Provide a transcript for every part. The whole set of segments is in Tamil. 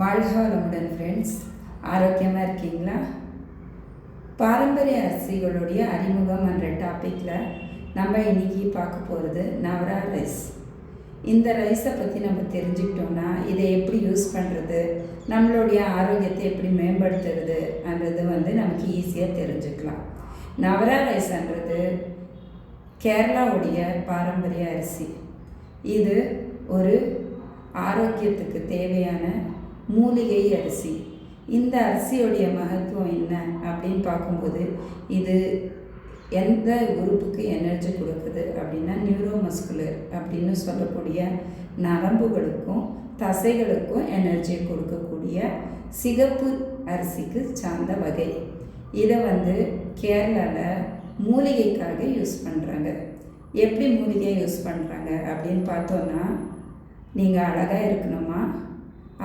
வாழ்க வளமுடன் ஃப்ரெண்ட்ஸ் ஆரோக்கியமாக இருக்கீங்களா? பாரம்பரிய அரிசிகளுடைய அறிமுகம் என்ற டாப்பிக்கில் நம்ம இன்னைக்கு பார்க்க போகிறது நவரா ரைஸ் இந்த ரைஸை பற்றி நம்ம தெரிஞ்சுக்கிட்டோம்னா இதை எப்படி யூஸ் பண்ணுறது நம்மளுடைய ஆரோக்கியத்தை எப்படி மேம்படுத்துறது என்றது வந்து நமக்கு ஈஸியாக தெரிஞ்சுக்கலாம். நவரா ரைஸ்ன்றது கேரளாவுடைய பாரம்பரிய அரிசி. இது ஒரு ஆரோக்கியத்துக்கு தேவையான மூலிகை அரிசி. இந்த அரிசியுடைய மகத்துவம் என்ன அப்படின்னு பார்க்கும்போது இது எந்த உறுப்புக்கு எனர்ஜி கொடுக்குது அப்படின்னா நியூரோமஸ்குலர் அப்படின்னு சொல்லக்கூடிய நரம்புகளுக்கும் தசைகளுக்கும் எனர்ஜி கொடுக்கக்கூடிய சிகப்பு அரிசிக்கு சார்ந்த வகை. இதை வந்து கேரளாவில் மூலிகைக்காக யூஸ் பண்ணுறாங்க எப்படி மூலிகை யூஸ் பண்ணுறாங்க அப்படின்னு பார்த்தோன்னா நீங்கள் அழகாக இருக்கணுமா?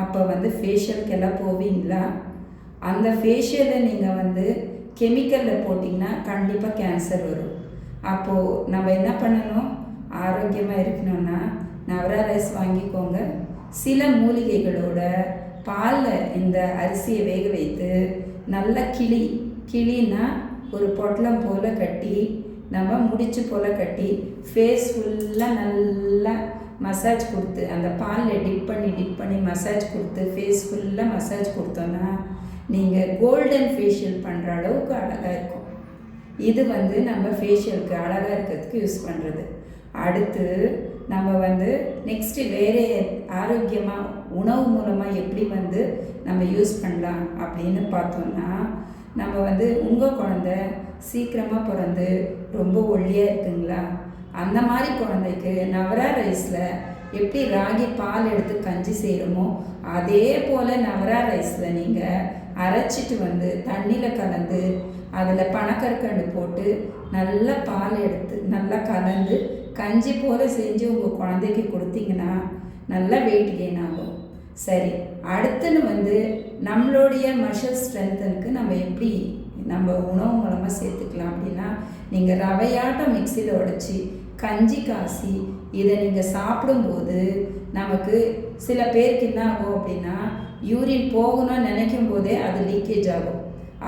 அப்போ வந்து ஃபேஷியலுக்கெல்லாம் போவீங்களா? அந்த ஃபேஷியலை நீங்கள் வந்து கெமிக்கலில் போட்டிங்கன்னா கண்டிப்பாக கேன்சர் வரும். அப்போது நம்ம என்ன பண்ணணும்? ஆரோக்கியமாக இருக்கணும்னா நவரா ரைஸ் வாங்கிக்கோங்க. சில மூலிகைகளோட பாலில் இந்த அரிசியை வேக வைத்து நல்லா கிளி கிளின்னா ஒரு பொட்டலம் போல் கட்டி நம்ம முடிச்சு போல் கட்டி ஃபேஸ் ஃபுல்லாக நல்லா மசாஜ் கொடுத்து அந்த பாலில் டிப் பண்ணி டிப் பண்ணி மசாஜ் கொடுத்து ஃபேஸ் ஃபுல்லாக மசாஜ் கொடுத்தோன்னா நீங்கள் கோல்டன் ஃபேஷியல் பண்ணுற அளவுக்கு அழகாக இருக்கும். இது வந்து நம்ம ஃபேஷியலுக்கு அழகாக இருக்கிறதுக்கு யூஸ் பண்ணுறது அடுத்து நம்ம வந்து நெக்ஸ்ட்டு வேறு ஆரோக்கியமாக உணவு மூலமாக எப்படி வந்து நம்ம யூஸ் பண்ணலாம் அப்படின்னு பார்த்தோன்னா நம்ம வந்து உங்கள் குழந்த சீக்கிரமாக பிறந்து ரொம்ப ஒல்லியாக இருக்குங்களா? அந்த மாதிரி குழந்தைக்கு நவரா ரைஸில் எப்படி ராகி பால் எடுத்து கஞ்சி செய்கிறோமோ அதே போல் நவரா ரைஸில் நீங்கள் அரைச்சிட்டு வந்து தண்ணியில் கலந்து அதில் பனக்கற்கண்டு போட்டு நல்லா பால் எடுத்து நல்லா கலந்து கஞ்சி போல் செஞ்சு உங்கள் குழந்தைக்கு கொடுத்தீங்கன்னா நல்லா வெயிட் கெயின் ஆகும். சரி அடுத்துன்னு வந்து நம்மளுடைய மஷல் ஸ்ட்ரென்த்தனுக்கு நம்ம எப்படி நம்ம உணவு மூலமாக சேர்த்துக்கலாம் அப்படின்னா நீங்கள் ரவையாட்டம் மிக்சியில் உடச்சி கஞ்சி காசி இதை நீங்கள் சாப்பிடும்போது நமக்கு சில பேருக்கு என்ன ஆகும் அப்படின்னா யூரின் போகணும்னு நினைக்கும் போதே அது லீக்கேஜ் ஆகும்.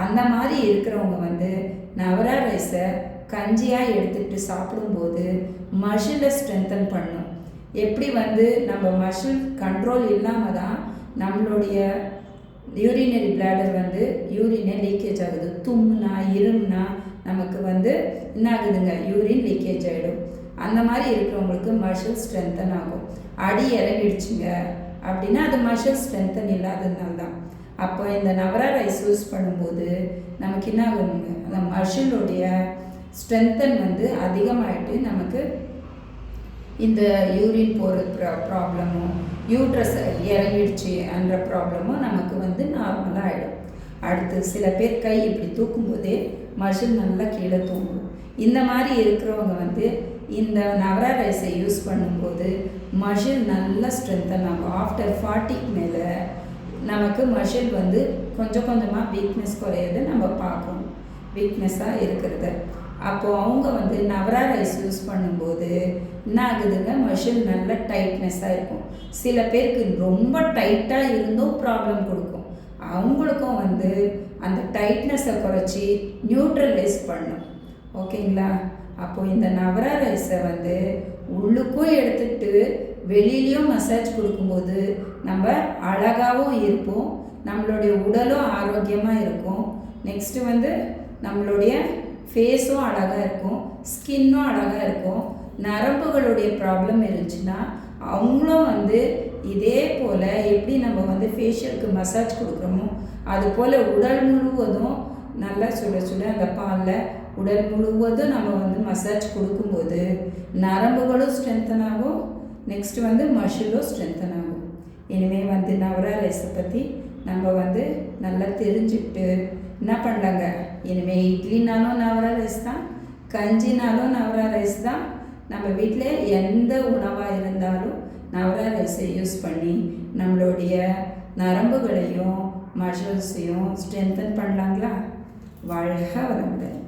அந்த மாதிரி இருக்கிறவங்க வந்து நவரா ரைஸை கஞ்சியாக எடுத்துக்கிட்டு சாப்பிடும்போது மஷிலை ஸ்ட்ரென்தன் பண்ணும். எப்படி வந்து நம்ம மஷில் கண்ட்ரோல் இல்லாமல் தான் நம்மளுடைய யூரினரி பிளாடர் வந்து யூரினே லீக்கேஜ் ஆகுது. தும்னா இரும்னா நமக்கு வந்து என்ன ஆகுதுங்க? யூரின் லீக்கேஜ் ஆகிடும் அந்த மாதிரி இருக்கிறவங்களுக்கு மஷில் ஸ்ட்ரென்தன் ஆகும். அடி இறங்கிடுச்சுங்க. அப்படின்னா அது மஷில் ஸ்ட்ரென்தன் இல்லாததுனால தான் அப்போ இந்த நவரா ரைஸ் யூஸ் பண்ணும்போது நமக்கு என்ன ஆகுங்க அந்த மஷிலுடைய ஸ்ட்ரென்தன் வந்து அதிகமாகிட்டு நமக்கு இந்த யூரின் போகிற ப்ரா ப்ராப்ளமும் யூட்ரஸ் இறங்கிடுச்சு என்ற ப்ராப்ளமும் நமக்கு வந்து நார்மலாக ஆகிடும் அடுத்து சில பேர் கை இப்படி தூக்கும்போதே மஷில் நல்லா கீழே தூங்கும். இந்த மாதிரி இருக்கிறவங்க வந்து இந்த நவரா ரைஸை யூஸ் பண்ணும்போது மஷில் நல்லா ஸ்ட்ரென்தன் ஆகும் ஆஃப்டர் ஃபார்ட்டிக்கு மேலே நமக்கு மஷில் வந்து கொஞ்சம் கொஞ்சமாக வீக்னஸ் குறையிறது நம்ம பார்க்கணும். வீக்னஸாக இருக்கிறது. அப்போது அவங்க வந்து நவரா ரைஸ் யூஸ் பண்ணும்போது என்ன ஆகுதுங்க? மஷில் நல்ல டைட்னஸாக இருக்கும். சில பேருக்கு ரொம்ப டைட்டாக இருந்தும் ப்ராப்ளம் கொடுக்கும். அவங்களுக்கும் வந்து அந்த டைட்னஸை குறைச்சி நியூட்ரலைஸ் பண்ணும் ஓகேங்களா? அப்போது இந்த நவரா ரைஸை வந்து உள்ளுக்கும் எடுத்துக்கிட்டு வெளியிலையும் மசாஜ் கொடுக்கும்போது நம்ம அழகாகவும் இருப்போம். நம்மளுடைய உடலும் ஆரோக்கியமாக இருக்கும். நெக்ஸ்ட்டு வந்து நம்மளுடைய ஃபேஸும் அழகாக இருக்கும். ஸ்கின்னும் அழகாக இருக்கும். நரம்புகளுடைய ப்ராப்ளம் இருந்துச்சுன்னா அவங்களும் வந்து இதே போல் எப்படி நம்ம வந்து ஃபேஷியலுக்கு மசாஜ் கொடுக்குறோமோ அது போல் உடல் முழுவதும் நல்லா சுட சுட அந்த பாலில் உடல் முழுவதும் நம்ம வந்து மசாஜ் கொடுக்கும்போது நரம்புகளும் ஸ்ட்ரென்தன் ஆகும். நெக்ஸ்ட் வந்து மஷிலும் ஸ்ட்ரென்தன் ஆகும். இனிமேல் வந்து நவரா ரைஸை பற்றி நம்ம வந்து நல்லா தெரிஞ்சுக்கிட்டு என்ன பண்ணலாங்க? இனிமேல் இட்லினாலும் நவரா ரைஸ் தான் கஞ்சினாலும் நவரா ரைஸ் தான். நம்ம வீட்டில் எந்த உணவாக இருந்தாலும் நவரா ரைஸை யூஸ் பண்ணி நம்மளுடைய நரம்புகளையும் மஷல்ஸையும் ஸ்ட்ரென்தன் பண்ணலாங்களா? வாழ்க வளமுடன்.